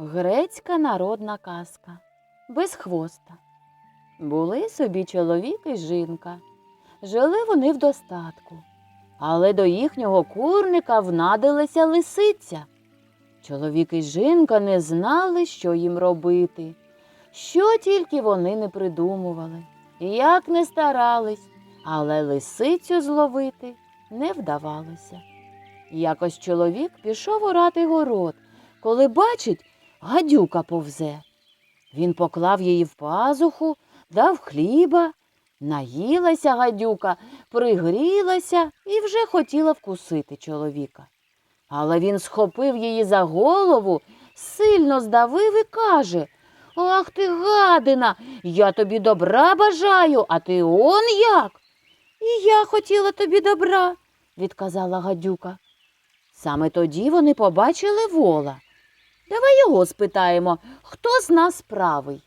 Грецька народна казка без хвоста. Були собі чоловік і жінка. Жили вони в достатку, але до їхнього курника внадилася лисиця. Чоловік і жінка не знали, що їм робити, що тільки вони не придумували, як не старались, але лисицю зловити не вдавалося. Якось чоловік пішов орати город, коли бачить, гадюка повзе. Він поклав її в пазуху, дав хліба, наїлася гадюка, пригрілася і вже хотіла вкусити чоловіка. Але він схопив її за голову, сильно здавив і каже Ах ти, гадина, я тобі добра бажаю, а ти он як? І я хотіла тобі добра, відказала гадюка. Саме тоді вони побачили вола. Давай його спитаємо, хто з нас правий.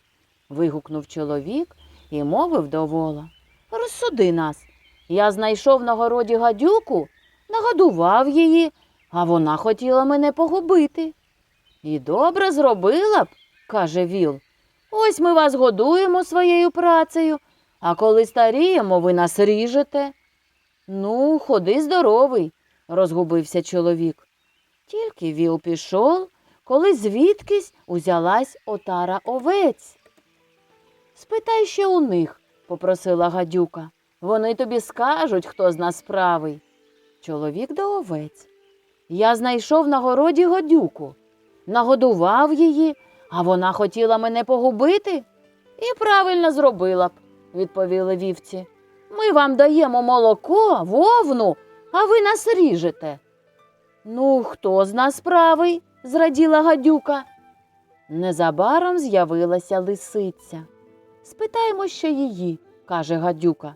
вигукнув чоловік і мовив до вола. Розсуди нас. Я знайшов на городі гадюку, нагодував її, а вона хотіла мене погубити. І добре зробила б, каже віл. Ось ми вас годуємо своєю працею, а коли старіємо, ви нас ріжете. Ну, ходи здоровий, розгубився чоловік. Тільки віл пішов, коли звідкись узялась отара овець. Спитай ще у них, попросила гадюка. Вони тобі скажуть, хто з нас правий. Чоловік до овець. Я знайшов на городі гадюку, нагодував її, а вона хотіла мене погубити. І правильно зробила б, відповіли вівці. Ми вам даємо молоко, вовну, а ви нас ріжете. Ну, хто з нас правий? Зраділа гадюка. Незабаром з'явилася лисиця. Спитаємо ще її, каже гадюка.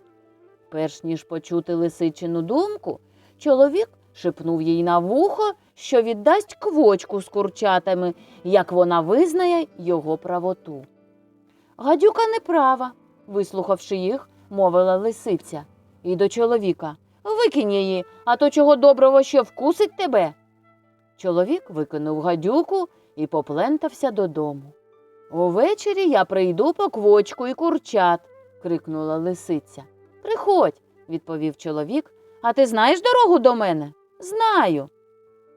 Перш ніж почути лисичину думку, чоловік шепнув їй на вухо, що віддасть квочку з курчатами, як вона визнає його правоту. Гадюка не права, вислухавши їх, мовила лисиця. І до чоловіка Викинь її, а то чого доброго ще вкусить тебе. Чоловік викинув гадюку і поплентався додому. Увечері я прийду по квочку і курчат, крикнула лисиця. Приходь, відповів чоловік. А ти знаєш дорогу до мене? Знаю.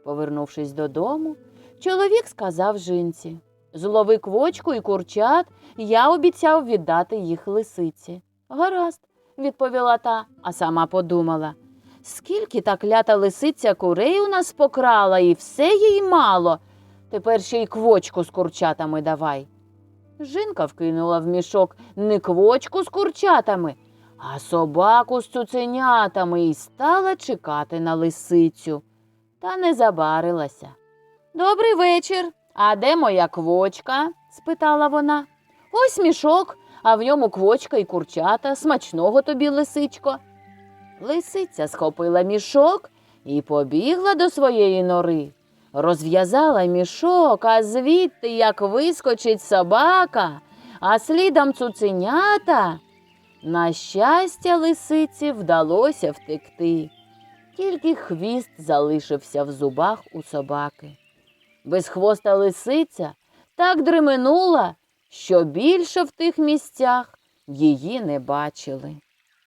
Повернувшись додому, чоловік сказав жінці Злови квочку і курчат, я обіцяв віддати їх лисиці. Гаразд, відповіла та, а сама подумала. Скільки та клята лисиця курей у нас покрала, і все їй мало. Тепер ще й квочку з курчатами давай. Жінка вкинула в мішок не квочку з курчатами, а собаку з цуценятами і стала чекати на лисицю. Та не забарилася. Добрий вечір. А де моя квочка? спитала вона. Ось мішок, а в ньому квочка і курчата. Смачного тобі, лисичко. Лисиця схопила мішок і побігла до своєї нори. Розв'язала мішок, а звідти, як вискочить собака, а слідом цуценята. На щастя, лисиці вдалося втекти. Тільки хвіст залишився в зубах у собаки. Безхвоста лисиця так дременула, що більше в тих місцях її не бачили.